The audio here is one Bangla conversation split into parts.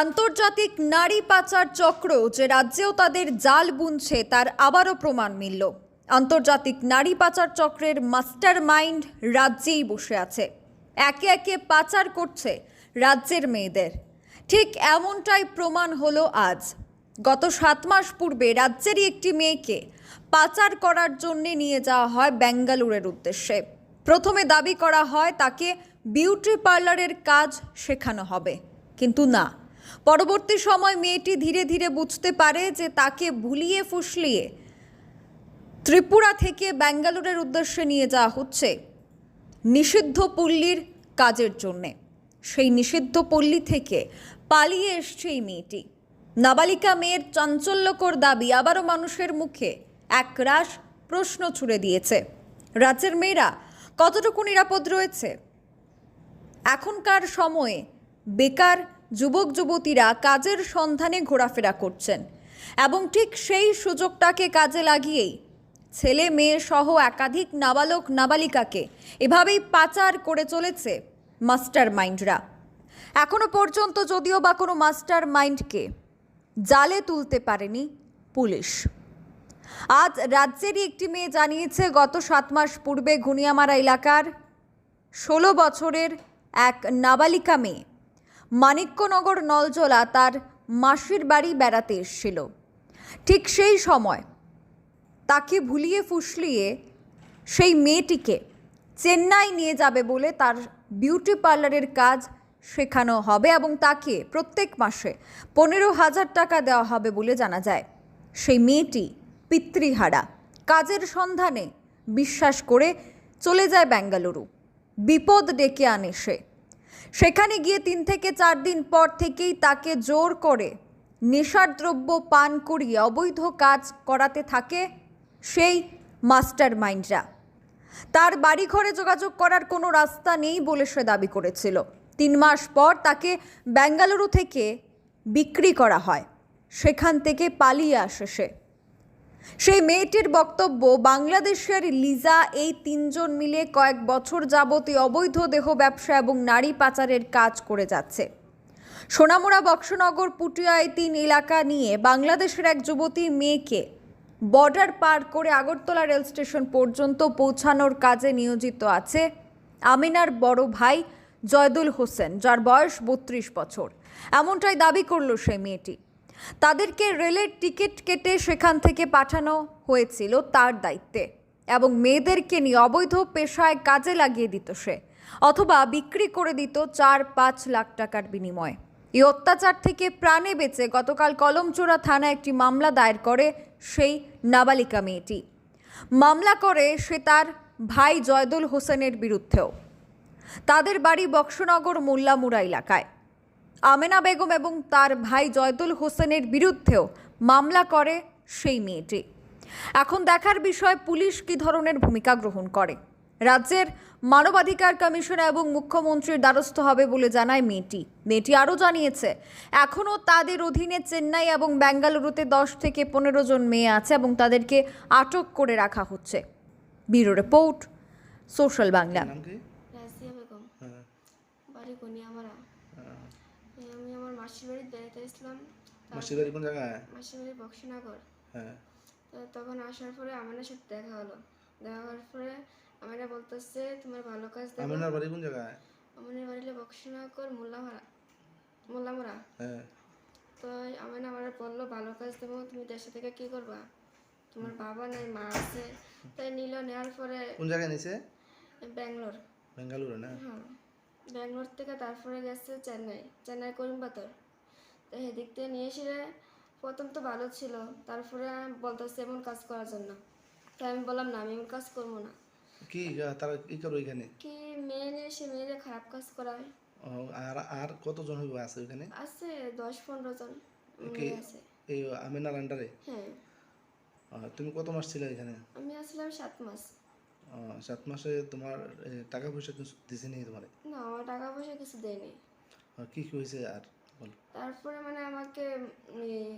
আন্তর্জাতিক নারী পাচার চক্র যে রাজ্যেও তাদের জাল বুনছে, তার আবারও প্রমাণ মিলল। আন্তর্জাতিক নারী পাচার চক্রের মাস্টার মাইন্ড রাজ্যেই বসে আছে। একে একে পাচার করছে রাজ্যের মেয়েদের। ঠিক এমনটাই প্রমাণ হলো আজ। গত সাত মাস পূর্বে রাজ্যেরই একটি মেয়েকে পাচার করার জন্য নিয়ে যাওয়া হয় বেঙ্গালুরের উদ্দেশ্যে। প্রথমে দাবি করা হয় তাকে বিউটি পার্লারের কাজ শেখানো হবে, কিন্তু না। পরবর্তী সময় মেয়েটি ধীরে ধীরে বুঝতে পারে যে তাকে ভুলিয়ে ফুসলিয়ে ত্রিপুরা থেকে ব্যাঙ্গালোরের উদ্দেশ্যে নিয়ে যাওয়া হচ্ছে নিষিদ্ধ পল্লীর কাজের জন্যে। সেই নিষিদ্ধ পল্লী থেকে পালিয়ে এসছে এই মেয়েটি। নাবালিকা মেয়ের চাঞ্চল্যকর দাবি আবারও মানুষের মুখে এক একরাশ প্রশ্ন ছুড়ে দিয়েছে। রাজ্যের মেয়েরা কতটুকু নিরাপদ রয়েছে? এখনকার সময়ে বেকার যুবক যুবতীরা কাজের সন্ধানে ঘোরাফেরা করছেন এবং ঠিক সেই সুযোগটাকে কাজে লাগিয়েই ছেলে, মেয়ে সহ একাধিক নাবালক, নাবালিকাকে এভাবেই পাচার করে চলেছে মাস্টার মাইন্ডরা এখনও পর্যন্ত যদিও বা কোনো মাস্টার মাইন্ডকে জালে তুলতে পারেনি পুলিশ। আজ রাজ্যেরই একটি মেয়ে জানিয়েছে, গত সাত মাস পূর্বে ঘুনিয়ামারা এলাকার ষোলো বছরের এক নাবালিকা মেয়ে মানিক্যনগর নলজলা তার মাসির বাড়ি বেড়াতে এসেছিল। ঠিক সেই সময় তাকে ভুলিয়ে ফুসলিয়ে সেই মেয়েটিকে চেন্নাই নিয়ে যাবে বলে তার বিউটি পার্লারের কাজ শেখানো হবে এবং তাকে প্রত্যেক মাসে পনেরো হাজার টাকা দেওয়া হবে বলে জানা যায়। সেই মেয়েটি পিতৃহারা, কাজের সন্ধানে বিশ্বাস করে চলে যায় বেঙ্গালুরু। বিপদ ডেকে আনে সে। সেখানে গিয়ে তিন থেকে চার দিন পর থেকেই তাকে জোর করে নেশার দ্রব্য পান করিয়ে অবৈধ কাজ করাতে থাকে সেই মাস্টার মাইন্ডরা তার বাড়ি ঘরে যোগাযোগ করার কোনো রাস্তা নেই বলে সে দাবি করেছিল। তিন মাস পর তাকে বেঙ্গালুরু থেকে বিক্রি করা হয়। সেখান থেকে পালিয়ে আসে সে। সেই মেয়েটির বক্তব্য, বাংলাদেশের লিজা, এই তিনজন মিলে কয়েক বছর যাবতীয় অবৈধ দেহ ব্যবসা এবং নারী পাচারের কাজ করে যাচ্ছে। সোনামুড়া বক্সনগর পুটিয়া এই তিন এলাকা নিয়ে বাংলাদেশের এক যুবতী মেয়েকে বর্ডার পার করে আগরতলা রেল স্টেশন পর্যন্ত পৌঁছানোর কাজে নিয়োজিত আছে আমিনার বড় ভাই জয়দুল হোসেন, যার বয়স বত্রিশ বছর। এমনটাই দাবি করল সেই মেয়েটি। তাদেরকে রেলের টিকিট কেটে সেখান থেকে পাঠানো হয়েছিল তার দায়িত্বে এবং মেয়েদেরকে নিয়ে অবৈধ পেশায় কাজে লাগিয়ে দিত সে, অথবা বিক্রি করে দিত চার পাঁচ লাখ টাকার বিনিময়ে। এই অত্যাচার থেকে প্রাণে বেঁচে গতকাল কলমচোরা থানায় একটি মামলা দায়ের করে সেই নাবালিকা মেয়েটি। মামলা করে সে তার ভাই জয়দুল হোসেনের বিরুদ্ধেও। তাদের বাড়ি বক্সনগর মোল্লামুড়া এলাকায়। আমেনা বেগম এবং তার ভাই জয়দুল হোসেনের বিরুদ্ধেও মামলা করে সেই মেয়েটি। এখন দেখার বিষয় পুলিশ কী ধরনের ভূমিকা গ্রহণ করে? রাজ্যের মানবাধিকার কমিশন এবং মুখ্যমন্ত্রীর দ্বারস্থ হবে বলে জানায় মেয়েটি। মেয়েটি আরও জানিয়েছে এখনও তাদের অধীনে চেন্নাই এবং বেঙ্গালুরুতে দশ থেকে পনেরো জন মেয়ে আছে এবং তাদেরকে আটক করে রাখা হচ্ছে। ব্যুরো রিপোর্ট সোশ্যাল বাংলা নাম কি রাজিয়া বেগম হ্যাঁ, বাড়ি কনিয়ামারা হ্যাঁ। এই আমি আমার মাসির বাড়ি বেড়াতে আসলাম। মাসির বাড়ি কোন জায়গায়? মাসির বাড়ি বক্সনগর। হ্যাঁ। তখন আসার পরে আমাদের সাথে দেখা হলো। দেখা হওয়ার পরে আমরা বলতেছে তোমার ভালো কাজ দেবো আমিনার বাড়ি কোন জায়গায়? আমাদের বাড়িতে বক্সনগর মোল্লামারা মোল্লামোড়া। হ্যাঁ। তো আমার আমার বলল ভালো কাজ দেবো তুমি দেশে থেকে কি করবা? তোমার বাবা নাই মা আছে। তাই নিল নেওয়ার পরে কোন জায়গায় নিছে? ব্যাঙ্গালোর। বেঙ্গালুরু না? হ্যাঁ। ব্যাঙ্গালোর থেকে তারপরে গেছে চেন্নাই। চেন্নাই করিমপাতর তো সেদিক থেকে নিয়ে এসে প্রথম তো ভালো ছিল তারপরে বলতেছে এমন কাজ করার জন্য। তাই আমি বললাম না আমি এমন কাজ করব না। কি তারা কি করো এখানে কি মেয়ে নিয়ে এসে মেয়েদের খারাপ কাজ করায়। আর আর কতজন হইব আছে ওখানে আছে দশ পনেরো জন আছে। এই আমিনার আন্ডারে হ্যাঁ। তুমি কত মাস ছিলে এখানে আমি আসলাম সাত মাস। সাত মাসে তোমার টাকা পয়সা কিছু দিছে নি তোমার? না আমার টাকা পয়সা কিছু দেয়নি। কি কি হয়েছে আর বল। তারপরে মানে আমাকে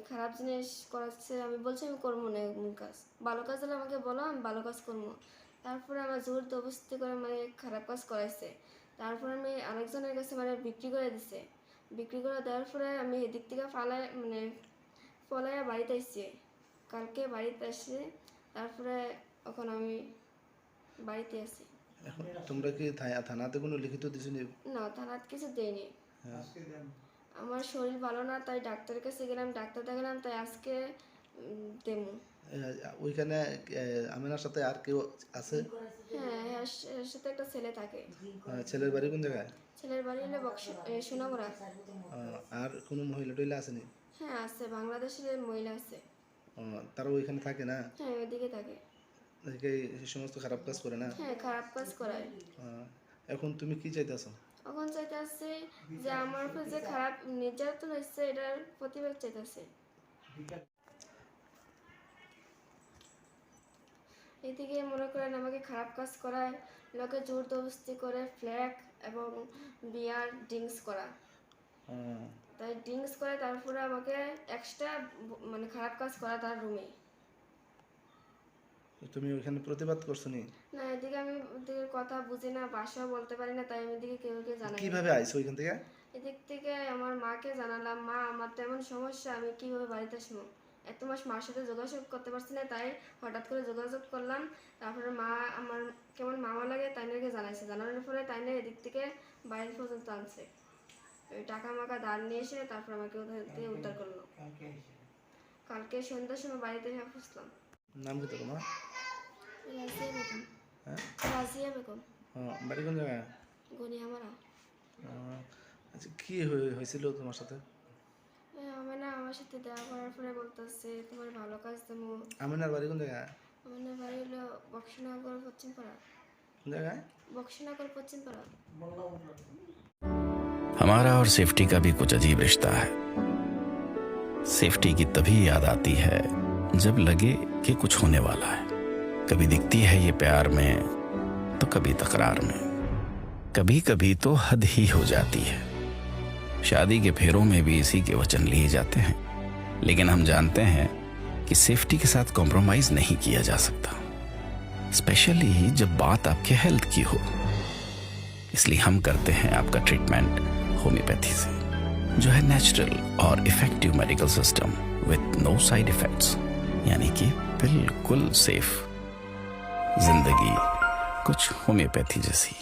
খারাপ জিনিস করাচ্ছে আমি বলছি আমি করব না এমন কাজ। ভালো কাজ হলে আমাকে বলো আমি ভালো কাজ করব। তারপরে আমার জোর জবস্তি করে মানে খারাপ কাজ করাইছে। তারপরে আমি আরেকজনের কাছে মানে বিক্রি করে দিছে। বিক্রি করে দেওয়ার পরে আমি এদিক থেকে ফালাই মানে ফলাইয়া বাড়িতে এসছি কালকে বাড়িতে আসছি তারপরে এখন আমি বাড়িতে আছি। এখন তোমরা কি থা- থানাতে কোনো লিখিত দিছো নি না থানাত কিছু দেয়নি হ্যাঁ। আমার শরীর ভালো না তাই ডাক্তারের কাছে গেলাম ডাক্তার দেখালাম তাই আজকে উম, দেমু ওইখানে আমিনার সাথে আর কেউ আছে? হ্যাঁ এর স- এর সাথে একটা ছেলে থাকে। আহ, ছেলের বাড়ি কোন জায়গায়? ছেলের বাড়ি হলে বক্স সোনামুড়া। আহ, আর কোনো মহিলা টহিলা আসেনি? হ্যাঁ আছে বাংলাদেশের মহিলা আছে। আহ, তারা ওইখানে থাকে না? হ্যাঁ ওইদিকে থাকে। এই সমস্ত খারাপ কাজ করে না? হ্যাঁ খারাপ কাজ করায় এখন তুমি কি চাইতেছো এখন চাইতেছে যে আমার উপর যে খারাপ নির্যাতন হচ্ছে এটার প্রতিবাদ চাইতেছে এদিকে মনে করেন আমাকে খারাপ কাজ করায় লোকে জোর দবস্তি করে ফ্ল্যাগ এবং বিয়ার ড্রিঙ্কস করা। তাই ড্রিঙ্কস করে তারপরে আমাকে এক্সট্রা মানে খারাপ কাজ করা তার রুমে তুমি ওইখানে প্রতিবাদ করছ নি? না এদিকে আমি ওদিকে কথা বুঝি না ভাষাও বলতে পারি না তাই আমি এদিকে কেউ কেউ জানাই। কীভাবে আইছো ওইখান থেকে? এদিক থেকে আমার মাকে জানালাম মা আমার তো এমন সমস্যা আমি কীভাবে বাড়িতে আসব? এত মাস মার সাথে যোগাযোগ করতে পারছি না তাই হঠাৎ করে যোগাযোগ করলাম। তারপরে মা আমার কেমন মামা লাগে তাই তাইনাকে জানাইছে। জানানোর পরে তাইনা এদিক থেকে বাইরে পর্যন্ত আনছে। ওই টাকা মাকা দাঁড় নিয়ে এসে তারপর আমাকে ওদের থেকে উদ্ধার করল। কালকে সন্ধ্যার সময় বাড়িতে এসে ফুসলাম নাম কি তো তোমার রাজিয়া বেগম হ্যাঁ রাজিয়া বেগম আহ, বাড়ি কোন জায়গায় গনিয়ামারা আহ, আচ্ছা কি হয়ে- হয়েছিল তোমার সাথে আমি না আমার সাথে দেখা করার পরে বলতেছে তোমার ভালো কাজ দেবো আমিনার বাড়ি কোন জায়গায় আমার বাড়ি হলো বক্সনগর পশ্চিমপাড়া কোন জায়গায় বক্সনগর পশ্চিমপাড়া हमारा और सेफ्टी का भी कुछ अजीब रिश्ता है सेफ्टी की तभी याद आती है जब लगे कि कुछ होने वाला है। कभी दिखती है ये प्यार में तो कभी तकरार में। कभी कभी तो हद ही हो जाती है। शादी के फेरों में भी इसी के वचन लिए जाते हैं। लेकिन हम जानते हैं कि सेफ्टी के साथ कॉम्प्रोमाइज नहीं किया जा सकता। स्पेशली जब बात आपके हेल्थ की हो। इसलिए हम करते हैं आपका ट्रीटमेंट होम्योपैथी से, जो है नेचुरल और effective medical system with no side effects यानी कि बिल्कुल सेफ़। ज़िंदगी कुछ होम्योपैथी जैसी।